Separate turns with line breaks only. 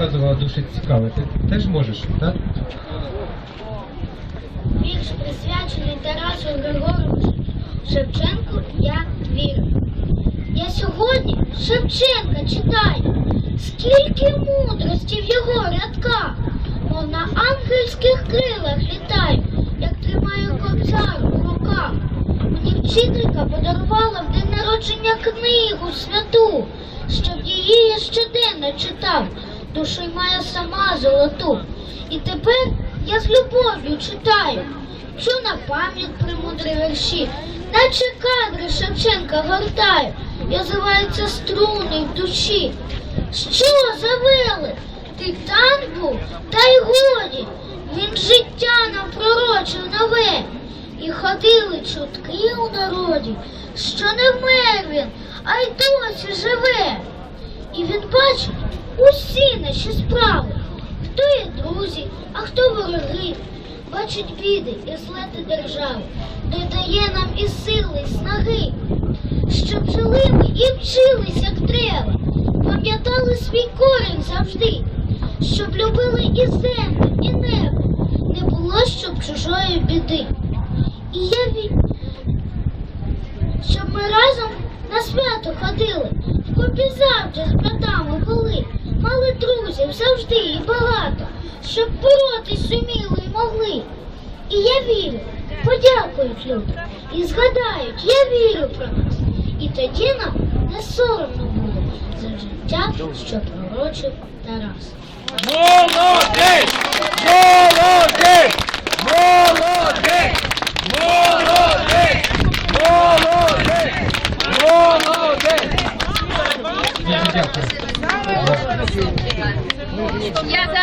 розказувала дуже цікаве. Ти теж можеш, так?
Вірш присвячений Тарасу Григоровичу Шевченку Я вірю. Я сьогодні Шевченка читаю, скільки мудрості в його рядках, мов на ангельських крилах літаю, як тримаю кобзар у руках. Мені вчителька подарувала в день народження книгу святу, щоб її я щоденно читав, душу й маю сама золоту. І тепер я з любов'ю читаю, чу на пам'ять премудрі верші, наче кадри Шевченка гортаю, і озиваються струни в душі. Що завели? Диктант був, та й годі, він життя нам пророчив нове. І ходили чутки у народі, що не вмер він, а й досі живе. І він бачить усі наші справи, хто є друзі, а хто вороги, бачить біди і злети держави, додає нам і сили, і снаги, щоб жили ми і вчились, як треба, пам'ятали свій корінь завжди, щоб любили і землю, і небо, не було щоб чужої біди. І я від... щоб ми разом на свято ходили, в купі завжди завжди і багато, щоб боротись суміли і могли. І я вірю, подякують люди і згадають, я вірю про нас. І тоді нам не соромно буде за життя, що пророчив Тарас.
Молодець! Молодець! Молодець! Молодець! Молодець!
Дуже дякую.
Я за